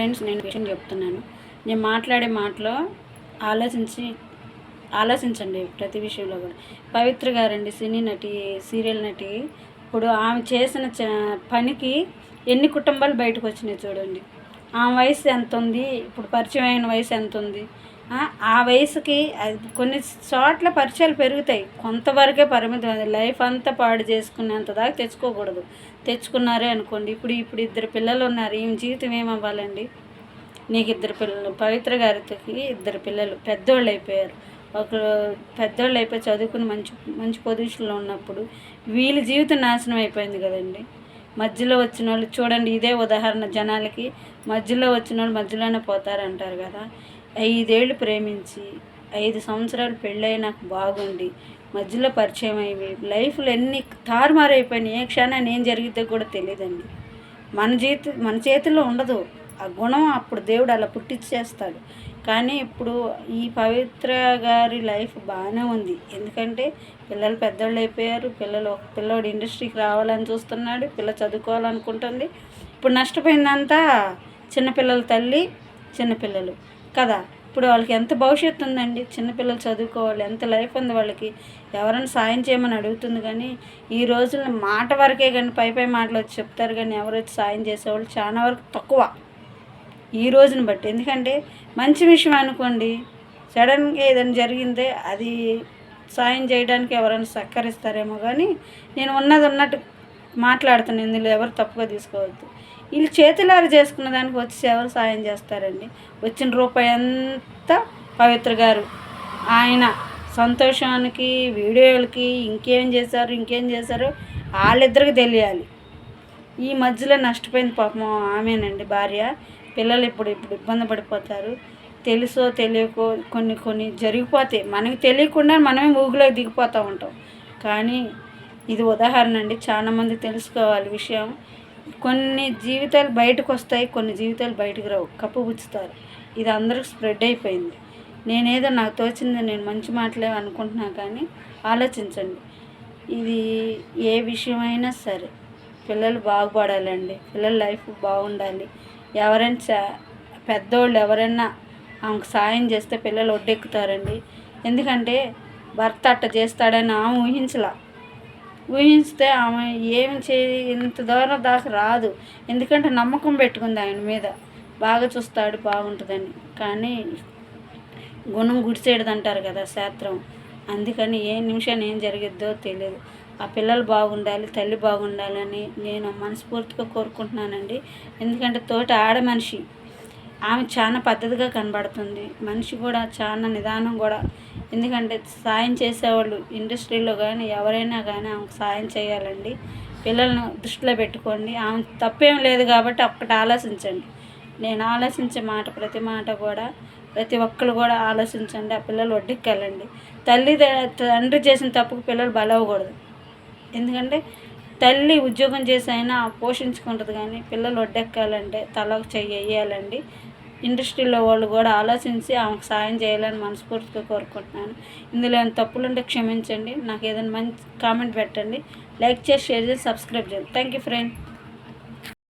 Friends నేను విషయం చెప్తున్నాను. నేను మాట్లాడే మాటలో ఆలోచించి ఆలోచించండి ప్రతి విషయంలో కూడా. పవిత్ర గారండి సినీ నటి సీరియల్ నటి. ఇప్పుడు ఆమె చేసిన చ- పనికి ఎన్ని కుటుంబాలు బయటకు వచ్చినాయి చూడండి. ఆమె వయసు ఎంత ఉంది ఇప్పుడు పరిచయం అయిన వయసు ఎంత ఉంది ఆ, వయసుకి అది కొన్ని చోట్ల పరిచయాలు పెరుగుతాయి. కొంతవరకే పరిమితం అది. లైఫ్ అంతా పాడు చేసుకునేంత దాకా తెచ్చుకోకూడదు. తెచ్చుకున్నారే అనుకోండి. ఇప్పుడు ఇప్పుడు ఇద్దరు పిల్లలు ఉన్నారు. ఈమె జీవితం ఏమవ్వాలండి? నీకు ఇద్దరు పిల్లలు పవిత్ర గారికి ఇద్దరు పిల్లలు పెద్దోళ్ళు అయిపోయారు. ఒకరు పెద్దోళ్ళు అయిపోయి చదువుకుని మంచి మంచి పొజిషన్లో ఉన్నప్పుడు వీళ్ళ జీవితం నాశనం అయిపోయింది కదండి. మధ్యలో వచ్చిన వాళ్ళు చూడండి ఇదే ఉదాహరణ జనాలకి. మధ్యలో వచ్చిన వాళ్ళు మధ్యలోనే పోతారంటారు కదా. ఐదేళ్ళు ప్రేమించి ఐదు సంవత్సరాలు పెళ్ళైనాక బాగుండి మధ్యలో పరిచయం అయ్యి లైఫ్లో ఎన్ని తారుమారైపోయినాయి ఏ క్షణాన్ని ఏం జరిగితే కూడా తెలియదండి మన జీత మన చేతిలో ఉండదు. ఆ గుణం అప్పుడు దేవుడు అలా పుట్టించేస్తాడు కానీ ఇప్పుడు ఈ పవిత్ర గారి లైఫ్ బాగానే ఉంది. ఎందుకంటే పిల్లలు పెద్దోళ్ళు అయిపోయారు. పిల్లలు ఒక పిల్లోడు ఇండస్ట్రీకి రావాలని చూస్తున్నాడు. పిల్ల చదువుకోవాలనుకుంటుంది. ఇప్పుడు నష్టపోయిందంతా చిన్నపిల్లల తల్లి చిన్నపిల్లలు. కదా? ఇప్పుడు వాళ్ళకి ఎంత భవిష్యత్తు ఉందండి? చిన్నపిల్లలు చదువుకోవాలి ఎంత లైఫ్ ఉంది వాళ్ళకి? ఎవరైనా సాయం చేయమని అడుగుతుంది కానీ ఈ రోజుల్లో మాట వరకే కానీ పై పై మాటలు వచ్చి చెప్తారు కానీ ఎవరు వచ్చి సాయం చేసేవాళ్ళు చాలా వరకు తక్కువ. ఈ రోజుని బట్టి. ఎందుకంటే మంచి విషయం అనుకోండి సడన్గా ఏదైనా జరిగిందే అది సాయం చేయడానికి ఎవరైనా సహకరిస్తారేమో కానీ నేను ఉన్నది ఉన్నట్టు మాట్లాడుతున్నాను. ఇందులో ఎవరు తప్పుగా తీసుకోవద్దు. వీళ్ళు చేతులారు చేసుకున్న దానికి వచ్చి ఎవరు సాయం చేస్తారండి? వచ్చిన రూపాయి అంతా పవిత్ర గారు. ఆయన సంతోషానికి వీడియోలకి ఇంకేం చేశారు ఇంకేం చేశారు వాళ్ళిద్దరికి తెలియాలి. ఈ మధ్యలో నష్టపోయింది పాపం ఆమెనండి భార్య. పిల్లలు ఇప్పుడు ఇప్పుడు ఇబ్బంది పడిపోతారు. తెలుసో తెలియకో కొన్ని కొన్ని జరిగిపోతాయి. మనకి తెలియకుండా మనమే ఊగులోకి దిగిపోతూ ఉంటాం. కానీ ఇది ఉదాహరణ అండి. చాలామంది తెలుసుకోవాలి విషయం. కొన్ని జీవితాలు బయటకు వస్తాయి కొన్ని జీవితాలు బయటకు రావు. కప్పు పుచ్చుతారు. ఇది అందరికి స్ప్రెడ్ అయిపోయింది. నేనేదో నాకు తోచింది నేను మంచి మాటలే అనుకుంటున్నా కానీ ఆలోచించండి. ఇది ఏ విషయమైనా సరే పిల్లలు బాగుపడాలండి. పిల్లల లైఫ్ బాగుండాలి. ఎవరైనా చా- పెద్దోళ్ళు ఎవరైనా ఆమెకు సాయం చేస్తే పిల్లలు ఒడ్డెక్కుతారండి. ఎందుకంటే భర్త అట్ట చేస్తాడని ఆమె ఊహించలా. ఊహిస్తే ఆమె ఏం చే ఇంత దూరం దాకా రాదు. ఎందుకంటే నమ్మకం పెట్టుకుంది ఆయన మీద. బాగా చూస్తాడు బాగుంటుందని. కానీ గుణం గుడిసేయడది అంటారు కదా శాస్త్రం. అందుకని ఏ నిమిషాన్ని ఏం జరిగిద్దో తెలియదు ఆ పిల్లలు బాగుండాలి తల్లి బాగుండాలని నేను మనస్ఫూర్తిగా కోరుకుంటున్నానండి. ఎందుకంటే తోటి ఆడ మనిషి. ఆమె చాలా పద్ధతిగా కనబడుతుంది. మనిషి కూడా చాలా నిదానం కూడా ఎందుకంటే సాయం చేసేవాళ్ళు ఇండస్ట్రీలో కానీ ఎవరైనా కానీ ఆమెకు సాయం చేయాలండి. పిల్లలను దృష్టిలో పెట్టుకోండి. ఆమె తప్పేం లేదు కాబట్టి ఒక్కటి ఆలోచించండి. నేను ఆలోచించే మాట ప్రతి మాట కూడా ప్రతి ఒక్కరు కూడా ఆలోచించండి. ఆ పిల్లలు వడ్డెక్కాలండి తల్లి తండ్రి చేసిన తప్పుకు పిల్లలు బలవకూడదు. ఎందుకంటే తల్లి ఉద్యోగం చేసి అయినా పోషించుకుంటుంది కానీ పిల్లలు వడ్డెక్కాలంటే తలకు చెయ్యి వేయాలండి. ఇండస్ట్రీలో వాళ్ళు కూడా ఆలోచించి ఆమెకు సాయం చేయాలని మనస్ఫూర్తిగా కోరుకుంటున్నాను. ఇందులో ఏమైనా తప్పులుంటే క్షమించండి. నాకు ఏదైనా మంచి కామెంట్ పెట్టండి. లైక్ చేసి షేర్ చేసి సబ్స్క్రైబ్ చేయండి. Thank you friend